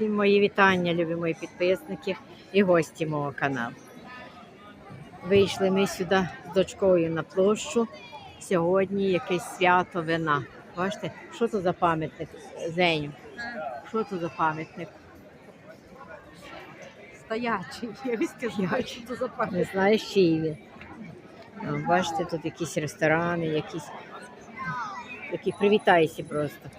Всім мої вітання, любі мої підписники і гості мого каналу. Вийшли ми сюди з дочкою на площу. Сьогодні якесь свято вина. Бачите, що це за пам'ятник Зеню? Що це за пам'ятник? Стоячий. Я сказала, що це за пам'ятник. Не знаєш, чий він. Бачите, тут якісь ресторани, якісь. Які привітайся просто.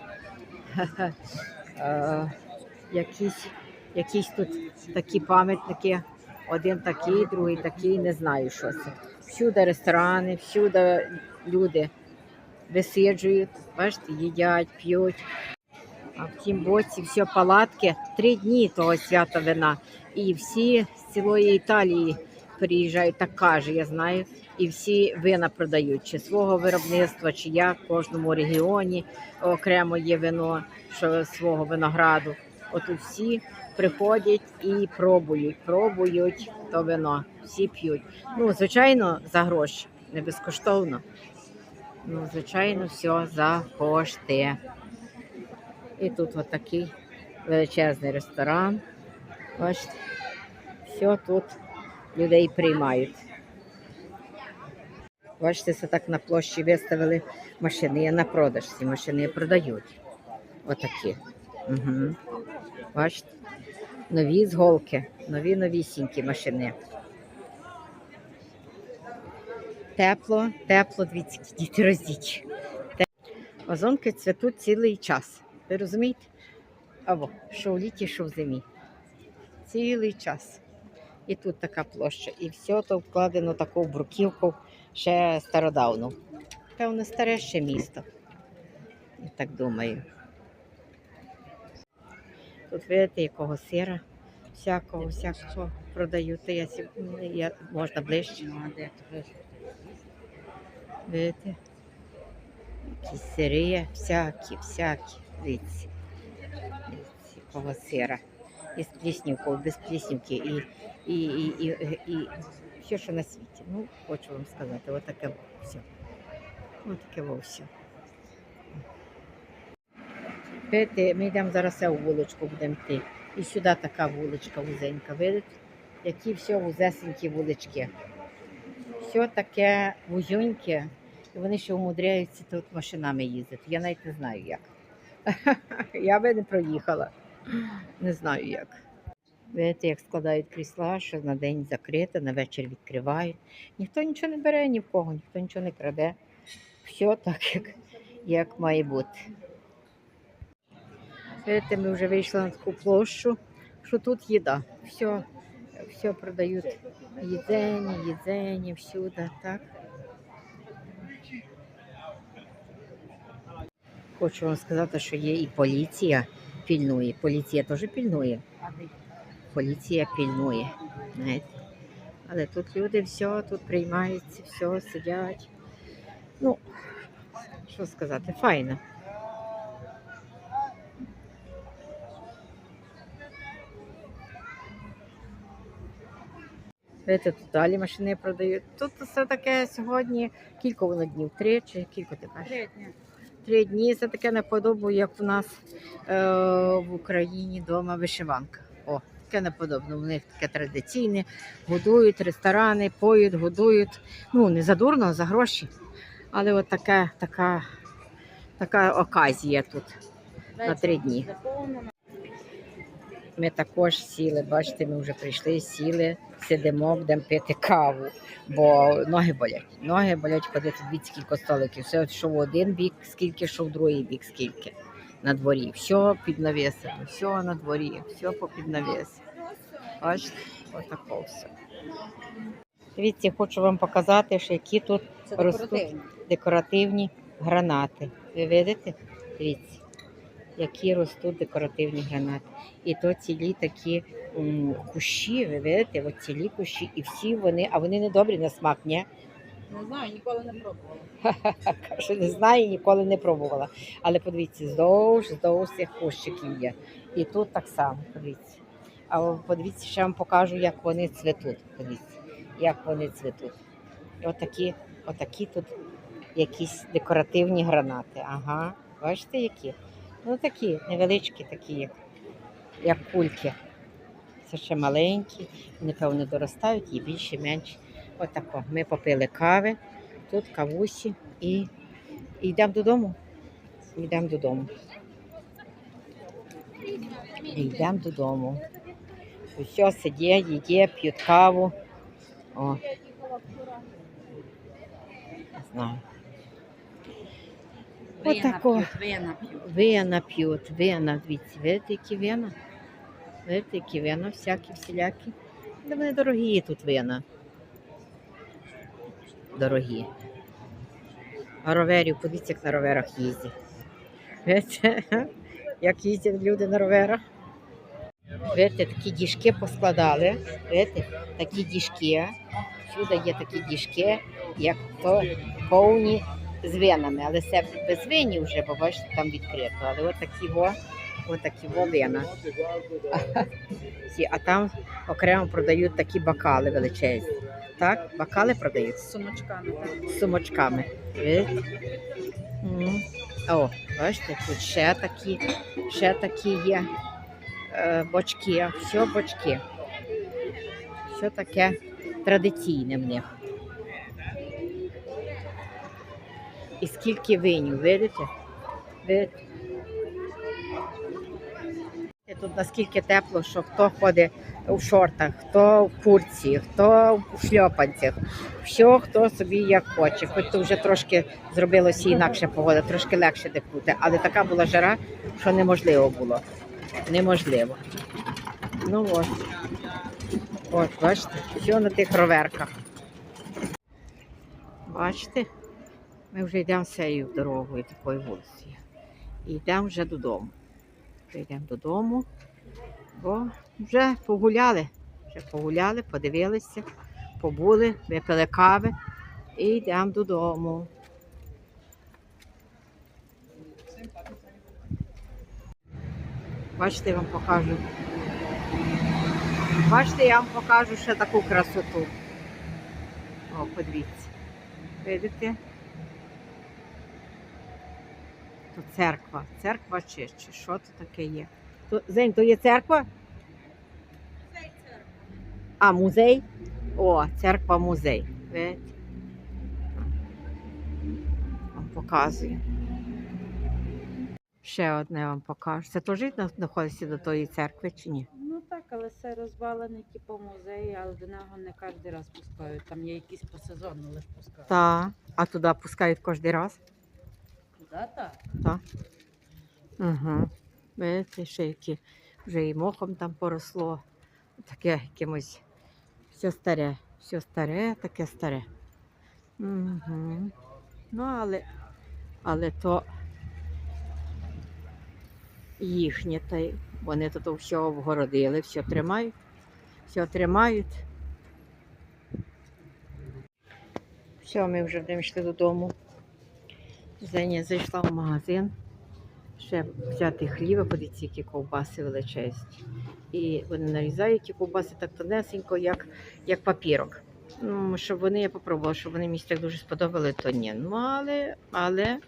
Якісь, якісь тут такі пам'ятники. Один такий, другий такий, не знаю, що це. Всюди ресторани, всюди люди висиджують, бачите, їдять, п'ють. А в тім боці все палатки, три дні того свята вина. І всі з цілої Італії приїжджають, так каже, я знаю. І всі вина продають, чи свого виробництва, чи як в кожному регіоні окремо є вино, що свого винограду. От тут всі приходять і пробують, пробують то вино, всі п'ють. Ну, звичайно, за гроші, не безкоштовно. Ну, звичайно, все за кошти. І тут отакий величезний ресторан. Бачите, все тут людей приймають. Бачите, це так на площі виставили машини Я на продаж. Ці машини продають. Отакі. Угу. Бачите? Нові з голки, нові новісінькі машини. Тепло, тепло, дивіться, діти роздіч. Озонки цвітуть цілий час. Ви розумієте? Або що в літі, що в зимі. Цілий час. І тут така площа. І все то вкладено таку бруківку ще стародавно. Певно, старе ще місто. Я так думаю. Тут видите, якого сира, всякого, всякого продають. Я, я, можна ближче. Видите? Якісь сири, всякі, всякі. Дивіться. Якого сира. І з пліснівкою, без пліснівки, і, і, і, і, і все, що на світі. Ну, хочу вам сказати, отаке все. Отаке во все. Ми йдемо зараз у вуличку, будемо йти. І сюди така вуличка вузенька, видите? Які все вузесенькі вулички. Все таке вузеньке, і вони ще умудряються тут машинами їздити. Я навіть не знаю як. Я би не проїхала. Не знаю як. Видите, як складають крісла, що на день закрите, на вечір відкривають. Ніхто нічого не бере ні в кого, ніхто нічого не краде. Все так, як, як має бути. Видите, ми вже вийшли на таку площу, що тут їда. Все, все продають їдені, їдені, всюди, так. Хочу вам сказати, що є і поліція пільнує. Поліція теж пільнує. Поліція пільнує. Знаєте. Але тут люди все, тут приймаються, все, сидять. Ну, що сказати, файно. Видите, тут далі машини продають. Тут все таке сьогодні, кілька воно днів, три чи кілька ти кажеш? Три дні це таке наподобу, як у нас е, в Україні вдома вишиванка. О, таке наподобно. У них таке традиційне. Годують ресторани, поють, годують. Ну, не за дурно, а за гроші. Але от таке, така, така оказія тут на три дні. Ми також сіли, бачите, ми вже прийшли, сіли, сидимо, будемо пити каву, бо ноги болять. Ноги болять ходити від скільки столиків. Все, що в один бік, скільки, що в другий бік, скільки на дворі. Все під навісом, все на дворі, все по під навісом. Бачите, отако все. Дивіться, хочу вам показати, що які тут Ростуть. декоративні. декоративні гранати. Ви видите? Дивіться, які ростуть декоративні гранати. І то цілі такі м, кущі, ви видите, от цілі кущі, і всі вони, а вони не добрі на смак, ні? Не знаю, ніколи не пробувала. Каже, не знаю, ніколи не пробувала. Але подивіться, здовж, здовж цих кущиків є. І тут так само, подивіться. А подивіться, ще вам покажу, як вони цвітуть. Подивіться, як вони цвітуть. І отакі, отакі тут якісь декоративні гранати. Ага, бачите, які? Ну такі, невеличкі такі, як як кульки. Це ще маленькі, вони, певно, доростають і більше, менше. Отако. Ми попили кави, тут кавусі і, і йдемо додому. Йдемо додому. Йдемо додому. Все сидять, їдять, п'ють каву. О. Не знаю. Вина п'ють, вина п'ють. Вина п'ють, вина, дивіться, видите, які вина? Видите, які всякі, всілякі. Де вони дорогі тут вина. Дорогі. А роверів, подивіться, як на роверах їздять. Видите, як їздять люди на роверах. Видите, такі діжки поскладали. Видите, такі діжки. Всюди є такі діжки, як то повні з винами, але це без винів вже, бо бачите, там відкрито. Але от такі во, от такі во вина. А там окремо продають такі бокали величезні. Так, бокали продають З сумочками. Так. з сумочками. Видите? О, бачите, тут ще такі, ще такі є е, бочки, все бочки. Все таке традиційне в них. І скільки винів, видите? Видите? Тут наскільки тепло, що хто ходить у шортах, хто в курці, хто в шльопанцях, все, хто собі як хоче. Хоч то вже трошки зробилося інакше погода, трошки легше дихнути, але така була жара, що неможливо було. Неможливо. Ну от. От, бачите, все на тих роверках. Бачите, ми вже йдемо цією дорогою, такою вулицею. І йдемо вже додому. Вже йдемо додому, бо вже погуляли. Вже погуляли, подивилися, побули, випили кави і йдемо додому. Бачите, я вам покажу. Бачите, я вам покажу ще таку красоту. О, подивіться. Видите? То церква. Церква чи, чи що це таке є? То, Зень, то є церква? А, музей? О, церква музей. Видите? Вам показую. Ще одне вам покажу. Це теж знаходиться до тої церкви чи ні? Ну так, але це розвалений типу музей, але до нього не кожен раз пускають. Там є якісь по сезону лише пускають. Так. А туди пускають кожен раз? Так. Так. Угу. Видите, ще які вже і мохом там поросло. Таке якимось все старе, все старе, таке старе. Угу. Ну, але, але то їхнє, та й вони тут все обгородили, все тримають, все тримають. Все, ми вже будемо йшли додому. Зеня зайшла в магазин, ще взяти хліба, подивіться, які ковбаси величезні. І вони нарізають ті ковбаси так тонесенько, як, як папірок. Ну, щоб вони, я попробувала, щоб вони мені так дуже сподобали, то ні. Ну, але, але,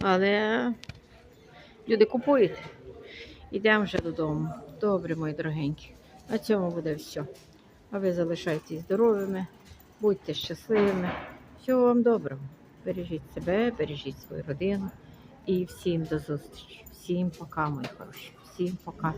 але люди купують. Ідемо вже додому. Добре, мої дорогенькі. На цьому буде все. А ви залишайтесь здоровими, будьте щасливими. Всього вам доброго. Бережіть себе, бережіть свою родину. І всім до зустрічі. Всім пока, мої хороші. Всім пока.